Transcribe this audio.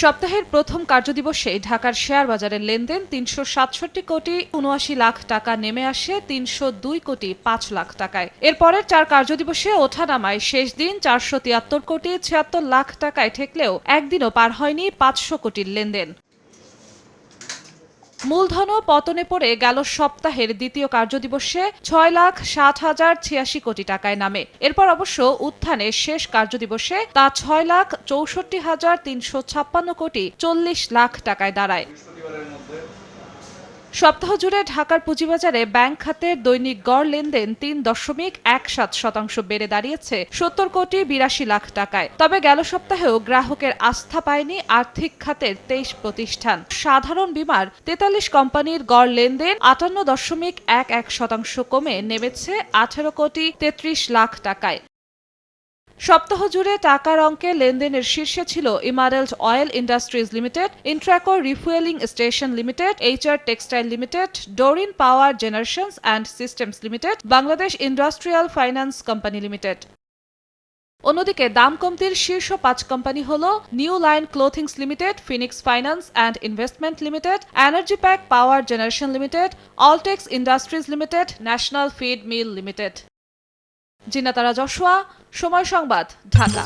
সপ্তাহের প্রথম কার্যদিবসে ঢাকার শেয়ার বাজারের লেনদেন তিনশো সাতষট্টি কোটি উনআশি লাখ টাকা নেমে আসে তিনশো দুই কোটি পাঁচ লাখ টাকায়। এরপরের চার কার্যদিবসে ওঠানামায় শেষ দিন চারশো তিয়াত্তর কোটি ছিয়াত্তর লাখ টাকায় ঠেকলেও একদিনও পার হয়নি পাঁচশো কোটির লেনদেন। মূলধনও পতনে পড়ে গেল সপ্তাহের দ্বিতীয় কার্যদিবসে ছয় লাখ সাত হাজার ছিয়াশি কোটি টাকায় নামে। এরপর অবশ্য উত্থানে শেষ কার্যদিবসে তা ছয় লাখ চৌষট্টি হাজার তিনশো ছাপ্পান্ন কোটি চল্লিশ লাখ টাকায় দাঁড়ায়। সপ্তাহ জুড়ে ঢাকার পুঁজিবাজারে ব্যাংক খাতের দৈনিক গড় লেনদেন তিন দশমিক এক সাত শতাংশ বেড়ে দাঁড়িয়েছে সত্তর কোটি বিরাশি লাখ টাকায়। তবে গেল সপ্তাহেও গ্রাহকের আস্থা পায়নি আর্থিক খাতের তেইশ প্রতিষ্ঠান। সাধারণ বিমার তেতাল্লিশ কোম্পানির গড় লেনদেন আটান্ন দশমিক এক এক শতাংশ কমে নেমেছে আঠারো কোটি তেত্রিশ লাখ টাকায়। সপ্তাহ জুড়ে টাকার অঙ্কে লেনদেনের শীর্ষে ছিল Emerald Oil Industries Limited, Intraco Refueling Station Limited, HR Textile Limited, Doreen Power Generations and Systems Limited, Bangladesh Industrial Finance Company Limited. অন্যদিকে দাম কমতির শীর্ষ পাঁচ কোম্পানি হল New Line Clothings Limited, Phoenix Finance and Investment Limited, Energypac Power Generation Limited, Alltex Industries Limited, National Feed Mill Limited. Zinatara Joshua Somoy Sangbad Dhaka.